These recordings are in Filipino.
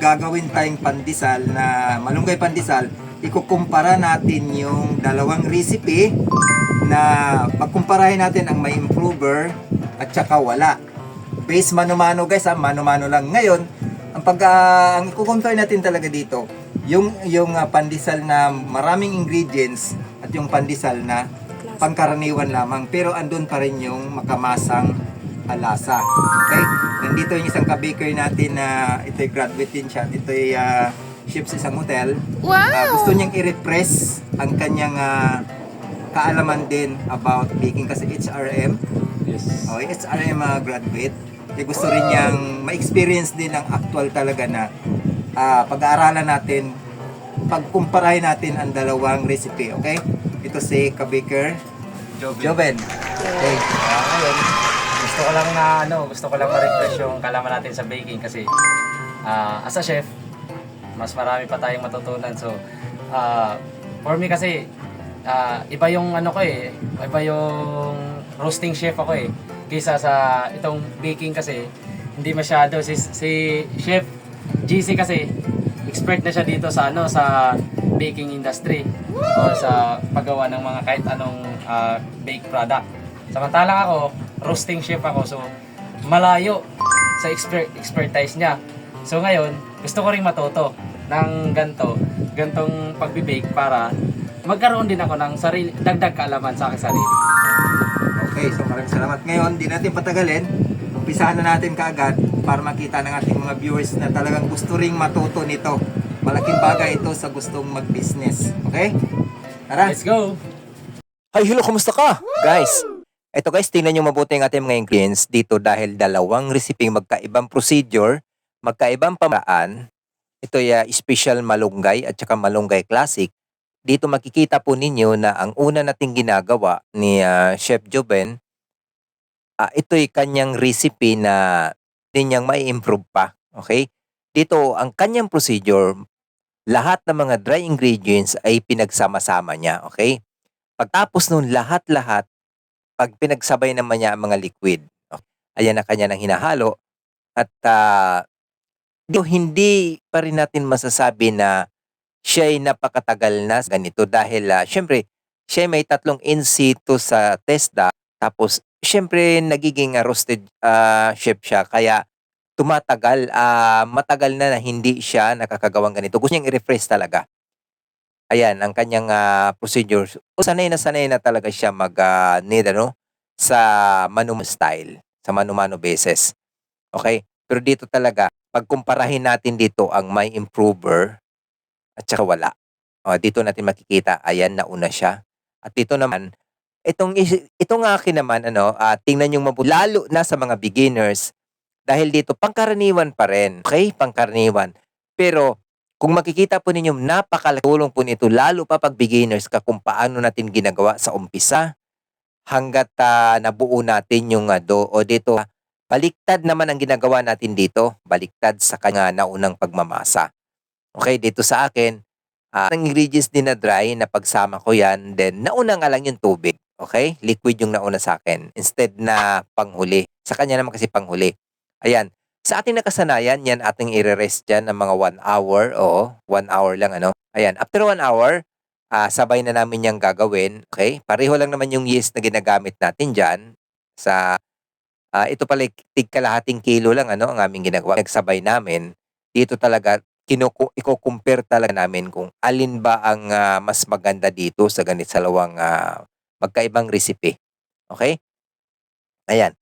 gagawin tayong pandesal na malunggay pandesal, ikukumpara natin yung dalawang recipe na pagkumparahin natin ang may improver at saka wala. Base mano-mano guys, ha? mano-mano lang. Ngayon, ang pag ah, ang ikukumpare natin talaga dito, yung yung ah, pandesal na maraming ingredients at yung pandesal na pangkaraniwan lamang pero andun pa rin yung makamasang lasa. Okay? Nandito yung isang ka-baker natin na ito'y graduate din siya. Ito'y uh, chef sa isang hotel. Ah, gusto niyang i-repress ang kanyang ah, kaalaman din about baking kasi HRM. Yes. Oh, HRM uh, graduate. Kaya gusto rin niyang ma-experience din ang actual talaga na ah, pag-aaralan natin, pagkumparahin natin ang dalawang recipe, okay? Ito si Kabaker Joven. Joven. Okay. Ngayon, gusto ko lang na ano, gusto ko lang ma-refresh yung kalaman natin sa baking kasi ah, as a chef, mas marami pa tayong matutunan. So, ah, for me kasi ah, iba yung ano ko eh, iba yung roasting chef ako eh. Kaysa sa itong baking kasi hindi masyado si si chef GC kasi expert na siya dito sa ano sa baking industry or sa paggawa ng mga kahit anong ah, bake product. Samantalang ako, roasting chef ako so malayo sa expert expertise niya. So ngayon, gusto ko ring matuto ng ganto, gantong pagbi-bake para magkaroon din ako ng sarili, dagdag kaalaman sa aking sarili. Okay, so maraming salamat. Ngayon, di natin patagalin. Umpisahan na natin kaagad para makita ng ating mga viewers na talagang gusto ring matuto nito. Malaking bagay ito sa gustong mag-business. Okay? Tara! Let's go! Hi, hello, kumusta ka? Guys, ito guys, tingnan nyo mabuti ang ating mga ingredients dito dahil dalawang recipe magkaibang procedure, magkaibang pamaraan. Ito ay special malunggay at saka malunggay classic. Dito makikita po ninyo na ang una nating ginagawa ni ah, Chef Joven, ah, ito'y kanyang recipe na din niyang may improve pa. Okay? Dito, ang kanyang procedure, lahat ng mga dry ingredients ay pinagsama-sama niya. Okay? Pagtapos nun lahat-lahat, pag pinagsabay naman niya ang mga liquid, ayan na kanya nang hinahalo, at dito, hindi pa rin natin masasabi na siya ay napakatagal na ganito dahil ah, syempre, siya ay may tatlong in situ sa TESDA, tapos syempre nagiging ah, roasted ah, chef siya, kaya tumatagal, ah, matagal na na hindi siya nakakagawang ganito. Gusto niyang i-refresh talaga. Ayan, ang kanyang ah, procedure. So, sanay na sanay na talaga siya mag ah, ano sa manu style, sa mano-mano basis. Okay? Pero dito talaga, pagkumparahin natin dito ang may improver at saka wala. O, dito natin makikita, ayan, nauna siya. At dito naman, itong, is- itong akin naman, ano, ah, tingnan yung mabuti, lalo na sa mga beginners, dahil dito, pangkaraniwan pa rin. Okay? Pangkaraniwan. Pero, kung makikita po ninyo, napakalaking po nito, lalo pa pag beginners ka kung paano natin ginagawa sa umpisa hanggat ah, nabuo natin yung uh, do o dito. ah, baliktad naman ang ginagawa natin dito, baliktad sa kanya naunang pagmamasa. Okay, dito sa akin, ah, ang ingredients din na dry, na pagsama ko yan, then nauna nga lang yung tubig. Okay? Liquid yung nauna sa akin instead na panghuli. Sa kanya naman kasi panghuli. Ayan. Sa ating nakasanayan, yan ating i-rest dyan ng mga 1 hour. Oo, 1 hour lang ano. Ayan, after 1 hour, ah, sabay na namin yung gagawin. Okay? Pareho lang naman yung yeast na ginagamit natin dyan. Sa, ah, ito pala, tig kalahating kilo lang ano, ang aming ginagawa. Nagsabay namin. Dito talaga, kinuku, i-compare talaga namin kung alin ba ang ah, mas maganda dito sa ganit sa lawang ah, magkaibang recipe. Okay? Ayan.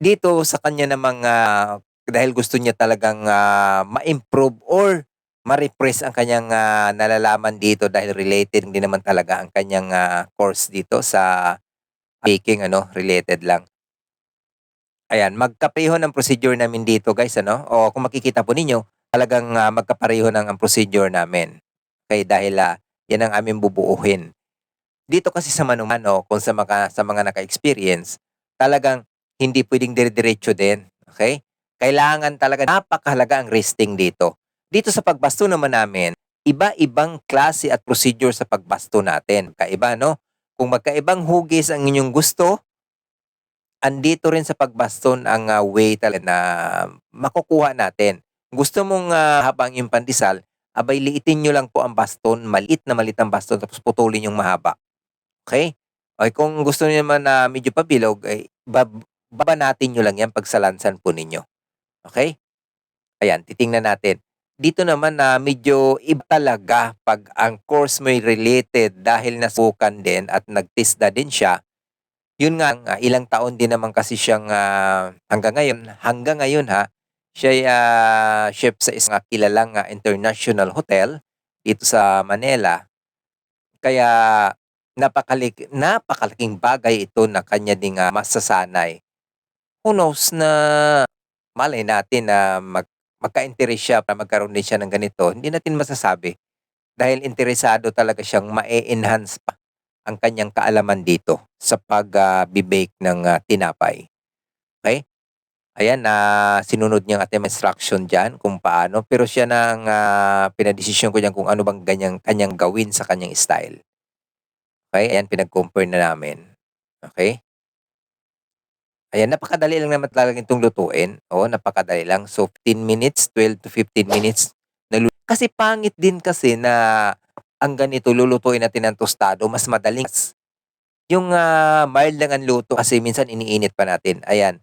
Dito sa kanya namang ah, dahil gusto niya talagang ah, ma-improve or ma-repress ang kanyang ah, nalalaman dito dahil related din naman talaga ang kanyang ah, course dito sa baking ano, related lang. Ayan, magkapareho ng procedure namin dito guys ano. O kung makikita po ninyo, talagang ah, magkapareho ng ang procedure namin. Okay, dahil ah, yan ang aming bubuuhin. Dito kasi sa manumano, kung sa mga, sa mga naka-experience, talagang hindi pwedeng dire-diretso din. Okay? Kailangan talaga, napakahalaga ang resting dito. Dito sa pagbasto naman namin, iba-ibang klase at procedure sa pagbasto natin. Kaiba, no? Kung magkaibang hugis ang inyong gusto, andito rin sa pagbaston ang ah, way talaga na makukuha natin. gusto mong ah, habang yung pandesal, abay liitin nyo lang po ang baston, maliit na maliit ang baston, tapos putulin yung mahaba. Okay? Okay, kung gusto niyo naman na medyo pabilog, ay bab- baba natin nyo lang yan pagsalansan po ninyo. Okay? Ayan, titingnan natin. Dito naman na medyo iba talaga pag ang course mo related dahil nasukan din at nagtista din siya. Yun nga, ah, ilang taon din naman kasi siyang ah, hanggang ngayon, hanggang ngayon ha, siya ay ah, chef sa isang ah, kilalang ah, international hotel dito sa Manila. Kaya napakalik, napakalaking bagay ito na kanya ding ah, masasanay. Who knows na malay natin na mag, magka-interest siya para magkaroon din siya ng ganito. Hindi natin masasabi. Dahil interesado talaga siyang ma-enhance pa ang kanyang kaalaman dito sa pag-bake ng ah, tinapay. Okay? Ayan, na sinunod niya ang ating instruction dyan kung paano. Pero siya nang uh, pinadesisyon ko dyan kung ano bang ganyang, kanyang gawin sa kanyang style. Okay? Ayan, pinag-compare na namin. Okay? Ayan, napakadali lang naman talaga itong lutuin. Oo, napakadali lang. So, 15 minutes, 12 to 15 minutes. Kasi pangit din kasi na ang ganito, lulutuin natin ng tostado, mas madaling. Yung ah, mild lang ang luto kasi minsan iniinit pa natin. Ayan.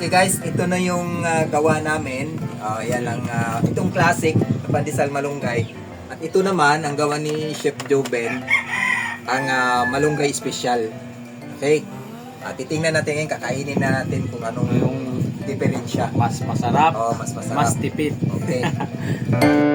Okay guys, ito na yung ah, gawa namin. Ah, yan ang ah, itong classic pandesal malunggay. At ito naman ang gawa ni Chef Joben, ang ah, malunggay special. Okay? At titingnan natin ngayon, kakainin na natin kung anong yung diferensya. Mas masarap, Oh, mas masarap. mas tipid. Okay.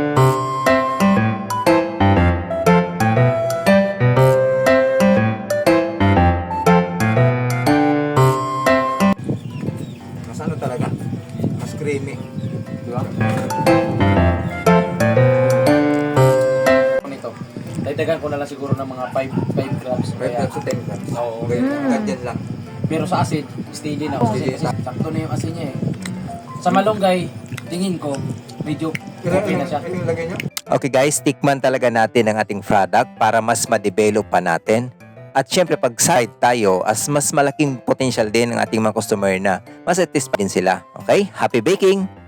Dagdagan ko na lang siguro ng mga 5 5 grams. 5 Kaya, grams to 10 grams. Oo. Okay, ganyan lang. pero sa asin, steady na. Steady. kasi sakto na yung asin niya eh. Sa malunggay, tingin ko, medyo okay na siya. Okay guys, tikman talaga natin ang ating product para mas ma-develop pa natin. At syempre pag side tayo, as mas malaking potential din ng ating mga customer na mas at least pa din sila. Okay? Happy baking!